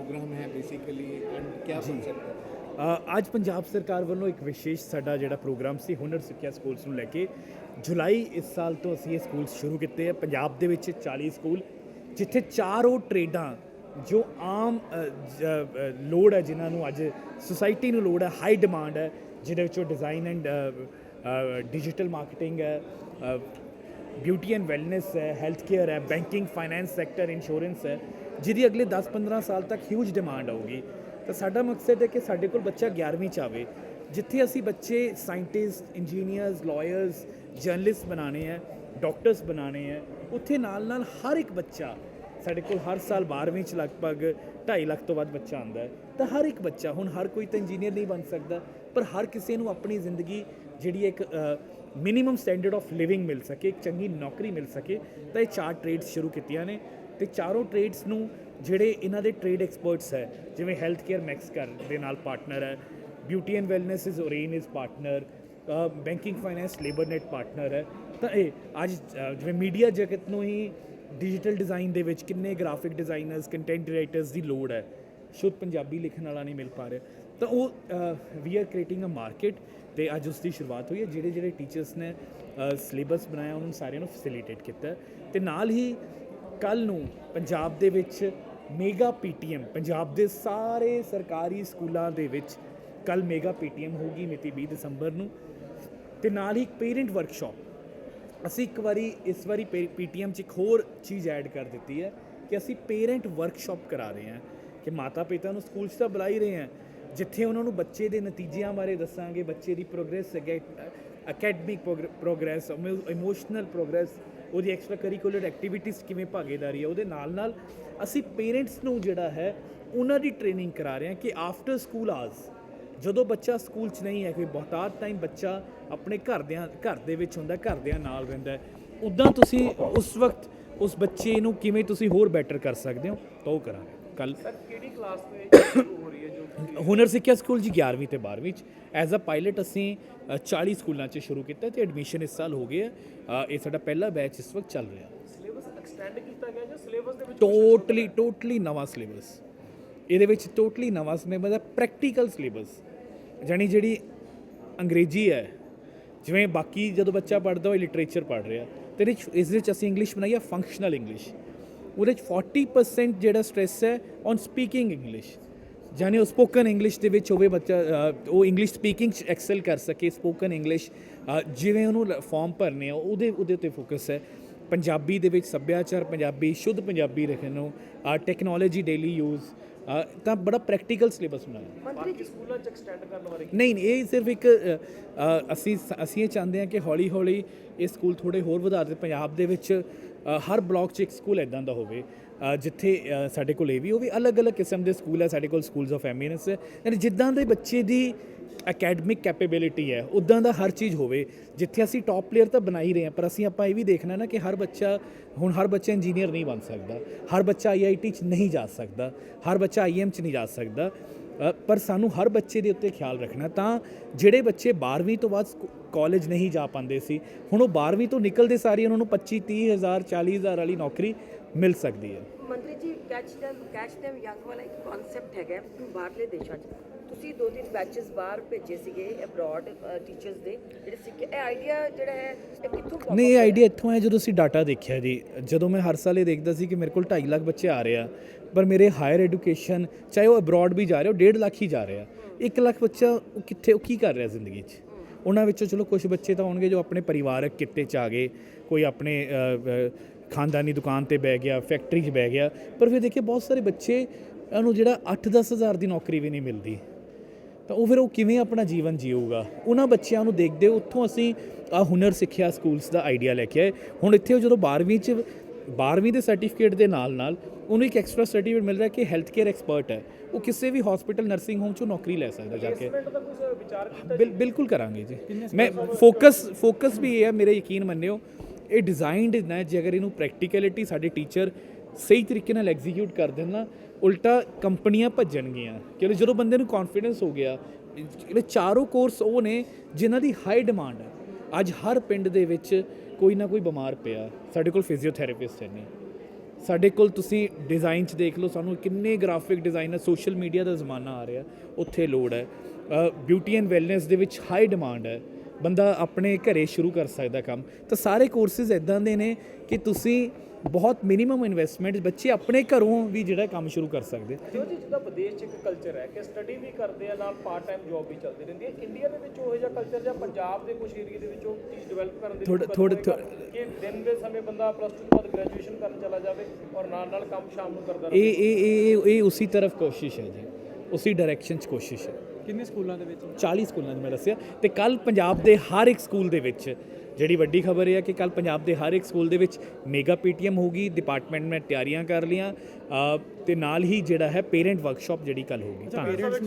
Programme ਹੈ basically and Ki concept ਹੈ? ਅੱਜ ਪੰਜਾਬ ਸਰਕਾਰ ਵੱਲੋਂ ਇੱਕ ਵਿਸ਼ੇਸ਼ ਸਾਡਾ ਜਿਹੜਾ ਪ੍ਰੋਗਰਾਮ ਸੀ ਹੁਨਰ ਸਿੱਖਿਆ ਸਕੂਲਸ ਨੂੰ ਲੈ ਕੇ ਜੁਲਾਈ ਇਸ ਸਾਲ ਤੋਂ ਅਸੀਂ ਇਹ ਸਕੂਲ ਸ਼ੁਰੂ ਕੀਤੇ ਆ। ਪੰਜਾਬ ਦੇ ਵਿੱਚ 40 ਸਕੂਲ ਜਿੱਥੇ ਚਾਰੋਂ ਟਰੇਡਾਂ ਜੋ ਆਮ ਲੋੜ ਹੈ ਜਿਨ੍ਹਾਂ ਨੂੰ ਅੱਜ ਸੁਸਾਇਟੀ ਨੂੰ ਲੋੜ ਹੈ ਹਾਈ ਡਿਮਾਂਡ ਹੈ ਜਿਹਦੇ ਵਿੱਚੋਂ ਡਿਜ਼ਾਈਨ ਐਂਡ ਡਿਜੀਟਲ ਮਾਰਕੀਟਿੰਗ ਹੈ ਬਿਊਟੀ ਐਂਡ ਵੈਲਨੈਸ ਹੈ ਹੈਲਥ ਕੇਅਰ ਹੈ ਬੈਂਕਿੰਗ ਫਾਈਨੈਂਸ ਸੈਕਟਰ ਇੰਸ਼ੋਰੈਂਸ ਹੈ। ਜਿਹਦੀ ਅਗਲੇ 10-15 ਸਾਲ ਤੱਕ ਹਿਊਜ ਡਿਮਾਂਡ ਆਊਗੀ। ਤਾਂ ਸਾਡਾ ਮਕਸਦ ਹੈ ਕਿ ਸਾਡੇ ਕੋਲ ਬੱਚਾ 11ਵੀਂ ਚ ਆਵੇ, ਜਿੱਥੇ ਅਸੀਂ ਬੱਚੇ ਸਾਇੰਟਿਸਟ ਇੰਜੀਨੀਅਰਸ ਲਾਇਰਸ ਜਰਨਲਿਸਟ ਬਣਾਣੇ ਹੈ ਡਾਕਟਰਸ ਬਣਾਣੇ ਹੈ, ਉੱਥੇ ਨਾਲ ਨਾਲ ਹਰ ਇੱਕ ਬੱਚਾ ਸਾਡੇ ਕੋਲ ਹਰ ਸਾਲ 12ਵੀਂ ਚ ਲਗਭਗ 2.5 ਲੱਖ ਤੋਂ ਵੱਧ ਬੱਚਾ ਆਉਂਦਾ ਹੈ। ਤਾਂ ਹਰ ਇੱਕ ਬੱਚਾ, ਹੁਣ ਹਰ ਕੋਈ ਤਾਂ ਇੰਜੀਨੀਅਰ ਨਹੀਂ ਬਣ ਸਕਦਾ, ਪਰ ਹਰ ਕਿਸੇ ਨੂੰ ਆਪਣੀ ਜ਼ਿੰਦਗੀ ਜਿਹੜੀ ਇੱਕ ਮਿਨੀਮਮ ਸਟੈਂਡਰਡ ਆਫ ਲਿਵਿੰਗ ਮਿਲ ਸਕੇ, ਇੱਕ ਚੰਗੀ ਨੌਕਰੀ ਮਿਲ ਸਕੇ, ਤਾਂ ਇਹ ਚਾਰ ਟ੍ਰੇਡਸ ਸ਼ੁਰੂ ਕੀਤੀਆਂ ਨੇ। ਤੇ ਚਾਰੋਂ ਟ੍ਰੇਡਸ ਨੂੰ ਜਿਹੜੇ ਇਹਨਾਂ ਦੇ ਟ੍ਰੇਡ ਐਕਸਪਰਟਸ ਹੈ, ਜਿਵੇਂ ਹੈਲਥ ਕੇਅਰ ਮੈਕਸ ਕਰ ਦੇ ਨਾਲ ਪਾਰਟਨਰ ਹੈ beauty and wellness is Orane is partner banking finance LabourNet partner ਹੈ ਤਾਂ ਇਹ ਅੱਜ ਜਿਵੇਂ ਮੀਡੀਆ ਜਗਤ ਨੂੰ ਹੀ ਡਿਜੀਟਲ ਡਿਜ਼ਾਈਨ ਦੇ ਵਿੱਚ ਕਿੰਨੇ ਗ੍ਰਾਫਿਕ ਡਿਜ਼ਾਈਨਰਸ ਕੰਟੈਂਟ ਰਾਈਟਰਸ ਦੀ ਲੋੜ ਹੈ, ਸ਼ੁੱਧ ਪੰਜਾਬੀ ਲਿਖਣ ਵਾਲਾ ਨਹੀਂ ਮਿਲ ਪਾ ਰਿਹਾ ਤਾਂ ਉਹ we are creating a market ਤੇ ਅੱਜ ਉਸ ਦੀ ਸ਼ੁਰੂਆਤ ਹੋਈ ਹੈ, ਜਿਹੜੇ ਜਿਹੜੇ ਟੀਚਰਸ ਨੇ ਸਿਲੇਬਸ ਬਣਾਇਆ, ਉਹਨਾਂ ਨੂੰ ਸਾਰਿਆਂ ਨੂੰ ਫੈਸਿਲਿਟੇਟ ਕੀਤਾ ਹੈ। ਤੇ ਨਾਲ ਹੀ ਕੱਲ ਨੂੰ ਪੰਜਾਬ ਦੇ ਵਿੱਚ ਮੇਗਾ ਪੀਟੀਐਮ ਪੰਜਾਬ ਦੇ ਸਾਰੇ ਸਰਕਾਰੀ ਸਕੂਲਾਂ ਦੇ ਵਿੱਚ ਕੱਲ ਮੇਗਾ ਪੀਟੀਐਮ ਹੋਗੀ ਮਿਤੀ 20 ਦਸੰਬਰ ਨੂੰ ਤੇ ਨਾਲ ਹੀ ਇੱਕ ਪੇਰੈਂਟ ਵਰਕਸ਼ਾਪ ਅਸੀਂ ਇੱਕ ਵਾਰੀ, ਇਸ ਵਾਰੀ ਪੀਟੀਐਮ 'ਚ ਇੱਕ ਹੋਰ ਚੀਜ਼ ਐਡ ਕਰ ਦਿੱਤੀ ਹੈ ਕਿ ਅਸੀਂ ਪੇਰੈਂਟ ਵਰਕਸ਼ਾਪ ਕਰਾ ਰਹੇ ਹਾਂ ਕਿ ਮਾਤਾ ਪਿਤਾ ਨੂੰ ਸਕੂਲ 'ਚ ਤਾਂ ਬੁਲਾ ਹੀ ਰਹੇ ਹਾਂ, ਜਿੱਥੇ ਉਹਨਾਂ ਨੂੰ ਬੱਚੇ ਦੇ ਨਤੀਜਿਆਂ ਬਾਰੇ ਦੱਸਾਂਗੇ, ਬੱਚੇ ਦੀ progress academic progress emotional progress ਉਹਦੀ ਐਕਸਟਰਾ ਕਰਿਕੂਲਰ ਐਕਟੀਵਿਟੀਜ਼ ਕਿਵੇਂ ਭਾਗੇਦਾਰੀ ਹੈ ਉਹਦੇ ਨਾਲ ਨਾਲ ਅਸੀਂ ਪੇਰੈਂਟਸ ਨੂੰ ਜਿਹੜਾ ਹੈ, ਉਹਨਾਂ ਦੀ ਟ੍ਰੇਨਿੰਗ ਕਰਾ ਰਹੇ ਹਾਂ ਕਿ ਆਫਟਰ ਸਕੂਲ ਆਵਰਸ ਜਦੋਂ ਬੱਚਾ ਸਕੂਲ 'ਚ ਨਹੀਂ ਹੈ, ਕੋਈ ਬਹੁਤਾਤ ਟਾਈਮ ਬੱਚਾ ਆਪਣੇ ਘਰਦਿਆਂ, ਘਰ ਦੇ ਵਿੱਚ ਹੁੰਦਾ, ਘਰਦਿਆਂ ਨਾਲ ਰਹਿੰਦਾ ਹੈ ਉਦਾਂ ਤੁਸੀਂ ਉਸ ਵਕਤ ਉਸ ਬੱਚੇ ਨੂੰ ਕਿਵੇਂ ਤੁਸੀਂ ਹੋਰ ਬੈਟਰ ਕਰ ਸਕਦੇ ਹੋ, ਤਾਂ ਉਹ ਕਰਾਂਗੇ। ਕੱਲ ਕਿਹੜੀ ਕਲਾਸ ਦੇ ਹੋ ਰਹੀ ਹੈ ਜੋ ਹੁਨਰ ਸਿੱਖਿਆ ਸਕੂਲ ਜੀ 11ਵੀਂ ਤੇ 12ਵੀਂ ਚ। ਐਜ਼ ਅ ਪਾਇਲਟ ਅਸੀਂ 40 ਸਕੂਲਾਂ 'ਚ ਸ਼ੁਰੂ ਕੀਤਾ ਤੇ ਐਡਮਿਸ਼ਨ ਇਸ ਸਾਲ ਹੋ ਗਏ ਆ। ਇਹ ਸਾਡਾ ਪਹਿਲਾ ਬੈਚ ਇਸ ਵਕਤ ਚੱਲ ਰਿਹਾ। ਸਿਲੇਬਸ ਐਕਸਟੈਂਡ ਕੀਤਾ ਗਿਆ ਜਾਂ ਸਿਲੇਬਸ ਦੇ ਵਿੱਚ ਟੋਟਲੀ ਟੋਟਲੀ ਨਵਾਂ ਸਿਲੇਬਸ ਇਹਦੇ ਵਿੱਚ ਟੋਟਲੀ ਨਵਾਂ ਸਿਲੇਬਸ ਹੈ ਪ੍ਰੈਕਟੀਕਲ ਸਿਲੇਬਸ ਜਾਨੀ ਜਿਹੜੀ ਅੰਗਰੇਜ਼ੀ ਹੈ ਜਿਵੇਂ ਬਾਕੀ ਜਦੋਂ ਬੱਚਾ ਪੜ੍ਹਦਾ ਹੋਏ ਲਿਟਰੇਚਰ ਪੜ੍ਹ ਰਿਹਾ ਤੇ ਇਸ ਵਿੱਚ ਅਸੀਂ ਇੰਗਲਿਸ਼ ਬਣਾਈ ਹੈ ਫੰਕਸ਼ਨਲ ਇੰਗਲਿਸ਼ ਉਹਦੇ ਚ 40% ਜਿਹੜਾ ਸਟ੍ਰੈਸ ਹੈ ਔਨ ਸਪੀਕਿੰਗ ਇੰਗਲਿਸ਼ ਜਾਨੀ ਉਹ ਸਪੋਕਨ ਇੰਗਲਿਸ਼ ਦੇ ਵਿੱਚ ਹੋਵੇ ਬੱਚਾ ਉਹ ਇੰਗਲਿਸ਼ ਸਪੀਕਿੰਗ ਚ ਐਕਸੈਲ ਕਰ ਸਕੇ ਸਪੋਕਨ ਇੰਗਲਿਸ਼ ਜਿਵੇਂ ਉਹਨੂੰ ਫਾਰਮ ਭਰਨੇ ਆ, ਉਹਦੇ ਉਹਦੇ 'ਤੇ ਫੋਕਸ ਹੈ। ਪੰਜਾਬੀ ਦੇ ਵਿੱਚ ਸੱਭਿਆਚਾਰ ਪੰਜਾਬੀ ਸ਼ੁੱਧ ਪੰਜਾਬੀ ਰੱਖਣ ਨੂੰ ਟੈਕਨੋਲੋਜੀ ਡੇਲੀ ਯੂਜ਼ ਤਾਂ ਬੜਾ ਪ੍ਰੈਕਟੀਕਲ ਸਿਲੇਬਸ ਬਣਾਇਆ ਬਾਕੀ ਸਕੂਲਾਂ ਚ ਐਕਸਟੈਂਡ ਕਰਨ ਬਾਰੇ ਨਹੀਂ ਨਹੀਂ ਇਹ ਸਿਰਫ ਇੱਕ ਅਸੀਂ ਅਸੀਂ ਇਹ ਚਾਹੁੰਦੇ ਹਾਂ ਕਿ ਹੌਲੀ ਹੌਲੀ ਇਹ ਸਕੂਲ ਥੋੜੇ ਹੋਰ ਵਧਾ ਦੇ। ਪੰਜਾਬ ਦੇ ਵਿੱਚ ਹਰ ਬਲਾਕ 'ਚ ਇੱਕ ਸਕੂਲ ਇਦਾਂ ਦਾ ਹੋਵੇ ਜਿੱਥੇ ਸਾਡੇ ਕੋਲ ਇਹ ਵੀ ਉਹ ਵੀ ਅਲੱਗ-ਅਲੱਗ ਕਿਸਮ ਦੇ ਸਕੂਲ ਹੈ ਸਾਡੇ ਕੋਲ ਸਕੂਲਸ ਆਫ ਐਮੀਨੈਂਸ ਹੈ ਯਾਨੀ ਜਿੱਦਾਂ ਦੇ ਬੱਚੇ ਦੀ ਅਕੈਡਮਿਕ ਕੈਪੇਬਿਲਿਟੀ ਹੈ ਉਦਾਂ ਦਾ ਹਰ ਚੀਜ਼ ਹੋਵੇ, ਜਿੱਥੇ ਅਸੀਂ ਟੌਪ ਪਲੇਅਰ ਤਾਂ ਬਣਾ ਹੀ ਰਹੇ ਹਾਂ, ਪਰ ਅਸੀਂ ਆਪਾਂ ਇਹ ਵੀ ਦੇਖਣਾ ਨਾ ਕਿ ਹਰ ਬੱਚਾ, ਹੁਣ ਹਰ ਬੱਚਾ ਇੰਜੀਨੀਅਰ ਨਹੀਂ ਬਣ ਸਕਦਾ, ਹਰ ਬੱਚਾ ਆਈਆਈਟੀ 'ਚ ਨਹੀਂ ਜਾ ਸਕਦਾ, ਹਰ ਬੱਚਾ ਆਈਐਮ 'ਚ ਨਹੀਂ ਜਾ ਸਕਦਾ ਪਰ ਸਾਨੂੰ ਹਰ ਬੱਚੇ ਦੇ ਉੱਤੇ ਖਿਆਲ ਰੱਖਣਾ, ਤਾਂ ਜਿਹੜੇ ਬੱਚੇ 12ਵੀਂ ਤੋਂ ਬਾਅਦ ਕਾਲਜ ਨਹੀਂ ਜਾ ਪਾਉਂਦੇ ਸੀ, ਹੁਣ ਉਹ 12ਵੀਂ ਤੋਂ ਨਿਕਲਦੇ ਸਾਰੀ ਉਹਨਾਂ ਨੂੰ 25 30 ਹਜ਼ਾਰ 40 ਹਜ਼ਾਰ ਵਾਲੀ ਨੌਕਰੀ ਮਿਲ ਸਕਦੀ ਹੈ। ਮੰਤਰੀ ਜੀ catch them catch them young ਵਾਲਾ ਇੱਕ ਕਨਸੈਪਟ ਹੈਗਾ ਬਾਹਰਲੇ ਦੇਸ਼ਾਂ 'ਚ। ਤੁਸੀਂ ਦੋ ਤਿੰਨ ਬੈਚਸ ਬਾਹਰ ਭੇਜੇ ਸੀਗੇ ਅਬਰੋਡ ਟੀਚਰਸ ਦੇ ਜਿਹੜੇ ਸਿੱਖੇ ਇਹ ਆਈਡੀਆ ਜਿਹੜਾ ਹੈ ਇਹ ਕਿੱਥੋਂ ਨਹੀਂ ਇਹ? ਆਈਡੀਆ ਇੱਥੋਂ ਆਇਆ ਜਦੋਂ ਅਸੀਂ ਡਾਟਾ ਦੇਖਿਆ ਜੀ। ਜਦੋਂ ਮੈਂ ਹਰ ਸਾਲ ਇਹ ਦੇਖਦਾ ਸੀ ਕਿ ਮੇਰੇ ਕੋਲ 2.5 ਲੱਖ ਬੱਚੇ ਆ ਰਹੇ ਆ ਪਰ ਮੇਰੇ ਹਾਇਰ ਐਜੂਕੇਸ਼ਨ ਚਾਹੇ ਉਹ ਅਬਰੋਡ ਵੀ ਜਾ ਰਹੇ ਹੋ 1.5 ਲੱਖ ਹੀ ਜਾ ਰਹੇ ਆ। 1 ਲੱਖ ਬੱਚਾ ਉਹ ਕਿੱਥੇ ਉਹ ਕੀ ਕਰ ਰਿਹਾ ਜ਼ਿੰਦਗੀ 'ਚ? ਉਹਨਾਂ ਵਿੱਚੋਂ ਚਲੋ ਕੁਝ ਬੱਚੇ ਤਾਂ ਹੋਣਗੇ ਜੋ ਆਪਣੇ ਪਰਿਵਾਰਕ ਕਿੱਤੇ 'ਚ ਆ ਗਏ ਕੋਈ ਆਪਣੇ ਖਾਨਦਾਨੀ ਦੁਕਾਨ ਤੇ ਬਹਿ ਗਿਆ ਫੈਕਟਰੀ 'ਚ ਬਹਿ ਗਿਆ। ਪਰ ਫਿਰ ਦੇਖਿਏ ਬਹੁਤ ਸਾਰੇ ਬੱਚੇ ਨੂੰ ਜਿਹੜਾ 8-10 ਹਜ਼ਾਰ ਦੀ ਨੌਕਰੀ ਵੀ ਨਹੀਂ ਮਿਲਦੀ। ਤਾਂ ਉਹ ਫਿਰ ਉਹ ਕਿਵੇਂ ਆਪਣਾ ਜੀਵਨ ਜੀਊਗਾ? ਉਹਨਾਂ ਬੱਚਿਆਂ ਨੂੰ ਦੇਖਦੇ ਉੱਥੋਂ ਅਸੀਂ ਆ ਹੁਨਰ ਸਿੱਖਿਆ ਸਕੂਲਸ ਦਾ ਆਈਡੀਆ ਲੈ ਕੇ ਆਏ। ਹੁਣ ਇੱਥੇ ਉਹ ਜਦੋਂ 12ਵੀਂ ਚ 12ਵੀਂ ਦੇ ਸਰਟੀਫਿਕੇਟ ਦੇ ਨਾਲ ਨਾਲ ਉਹਨੂੰ ਇੱਕ ਐਕਸਟਰਾ ਸਰਟੀਫਿਕੇਟ ਮਿਲ ਰਿਹਾ ਕਿ ਹੈਲਥ ਕੇਅਰ ਐਕਸਪਰਟ ਹੈ। ਉਹ ਕਿਸੇ ਵੀ ਹਸਪੀਟਲ ਨਰਸਿੰਗ ਹੋਮ ਚੋਂ ਨੌਕਰੀ ਲੈ ਸਕਦਾ ਜਾ ਕੇ। ਬਿਲਕੁਲ ਕਰਾਂਗੇ ਜੀ। ਮੈਂ ਫੋਕਸ ਫੋਕਸ ਵੀ ਇਹ ਹੈ ਮੇਰੇ ਯਕੀਨ ਮੰਨਿਓ। ਇਹ ਡਿਜ਼ਾਈਨਡ ਹੈ ਜੇ ਅਗਰ ਇਹਨੂੰ ਪ੍ਰੈਕਟੀਕੈਲਿਟੀ ਸਾਡੇ ਟੀਚਰ ਸਹੀ ਤਰੀਕੇ ਨਾਲ ਐਗਜ਼ੀਕਿਊਟ ਕਰ ਦੇਣ ਨਾ, ਉਲਟਾ ਕੰਪਨੀਆਂ ਭੱਜਣਗੀਆਂ। ਕਿਉਂਕਿ ਜਦੋਂ ਬੰਦੇ ਨੂੰ ਕੌਨਫੀਡੈਂਸ ਹੋ ਗਿਆ ਇਹ ਚਾਰੋਂ ਕੋਰਸ ਉਹ ਨੇ, ਜਿਨ੍ਹਾਂ ਦੀ ਹਾਈ ਡਿਮਾਂਡ ਹੈ ਅੱਜ ਹਰ ਪਿੰਡ ਦੇ ਵਿੱਚ ਕੋਈ ਨਾ ਕੋਈ ਬਿਮਾਰ ਪਿਆ। ਸਾਡੇ ਕੋਲ ਫਿਜ਼ੀਓਥੈਰੇਪਿਸਟ ਹੈ ਨਹੀਂ ਸਾਡੇ ਕੋਲ ਤੁਸੀਂ ਡਿਜ਼ਾਈਨ 'ਚ ਦੇਖ ਲਓ, ਸਾਨੂੰ ਕਿੰਨੇ ਗ੍ਰਾਫਿਕ ਡਿਜ਼ਾਈਨਰ ਸੋਸ਼ਲ ਮੀਡੀਆ ਦਾ ਜ਼ਮਾਨਾ ਆ ਰਿਹਾ, ਉੱਥੇ ਲੋੜ ਹੈ। ਬਿਊਟੀ ਐਂਡ ਵੈਲਨੈਸ ਦੇ ਵਿੱਚ ਹਾਈ ਡਿਮਾਂਡ ਹੈ। ਬੰਦਾ ਆਪਣੇ ਘਰੇ ਸ਼ੁਰੂ ਕਰ ਸਕਦਾ ਕੰਮ। ਤਾਂ ਸਾਰੇ ਕੋਰਸਿਸ ਇਦਾਂ ਦੇ ਨੇ ਕਿ ਤੁਸੀਂ ਬਹੁਤ ਮਿਨੀਮਮ ਇਨਵੈਸਟਮੈਂਟ ਬੱਚੇ ਆਪਣੇ ਘਰੋਂ ਵੀ ਜਿਹੜਾ ਕੰਮ ਸ਼ੁਰੂ ਕਰ ਸਕਦੇ। ਜੋ ਜੀ ਜਿੱਦਾਂ ਵਿਦੇਸ਼ 'ਚ ਇੱਕ ਕਲਚਰ ਹੈ ਕਿ ਸਟੱਡੀ ਵੀ ਕਰਦੇ ਆ ਨਾਲ ਪਾਰਟ ਟਾਈਮ ਜੌਬ ਵੀ ਚੱਲਦੀ ਰਹਿੰਦੀ ਹੈ। ਇੰਡੀਆ ਦੇ ਵਿੱਚ ਉਹ ਜਿਹਾ ਕਲਚਰ ਜਾਂ ਪੰਜਾਬ ਦੇ ਕੁਝ ਏਰੀਆ ਦੇ ਵਿੱਚ ਉਹ ਚੀਜ਼ ਡਿਵੈਲਪ ਕਰਨ ਦੇ ਥੋੜ੍ਹਾ- ਹੋਏਗਾ ਕਿ ਦਿਨ ਦੇ ਸਮੇਂ ਬੰਦਾ ਪਲੱਸ 2 ਤੋਂ ਬਾਅਦ ਗ੍ਰੈਜੂਏਸ਼ਨ ਕਰਨ ਚਲਾ ਜਾਵੇ ਔਰ ਨਾਲ ਨਾਲ ਕੰਮ ਸ਼ਾਮ ਨੂੰ ਕਰਦਾ ਰਹੇ। ਇਹ ਇਹ ਇਹ- ਇਹ ਉਸੇ ਤਰਫ ਕੋਸ਼ਿਸ਼ ਹੈ ਜੀ। ਉਸੇ ਡਾਇਰੈਕਸ਼ਨ 'ਚ ਕੋਸ਼ਿਸ਼ ਹੈ। ਕਿੰਨੇ ਸਕੂਲਾਂ ਦੇ ਵਿੱਚ? 40 ਸਕੂਲਾਂ 'ਚ ਮੈਂ ਦੱਸਿਆ। ਤੇ ਕੱਲ ਪੰਜਾਬ ਦੇ ਹਰ ਇੱਕ ਸਕੂਲ ਦੇ ਵਿੱਚ ਜਿਹੜੀ ਵੱਡੀ ਖਬਰ ਇਹ ਹੈ ਕਿ ਕੱਲ ਪੰਜਾਬ ਦੇ ਹਰ ਇੱਕ ਸਕੂਲ ਦੇ ਵਿੱਚ ਮੇਗਾ ਪੀਟੀਐਮ ਹੋਗੀ ਡਿਪਾਰਟਮੈਂਟ ਨੇ ਤਿਆਰੀਆਂ ਕਰ ਲੀਆਂ ਤੇ ਨਾਲ ਹੀ ਜਿਹੜਾ ਹੈ ਪੇਰੈਂਟ ਵਰਕਸ਼ਾਪ ਜਿਹੜੀ ਕੱਲ ਹੋਗੀ ਧੰਨਵਾਦ।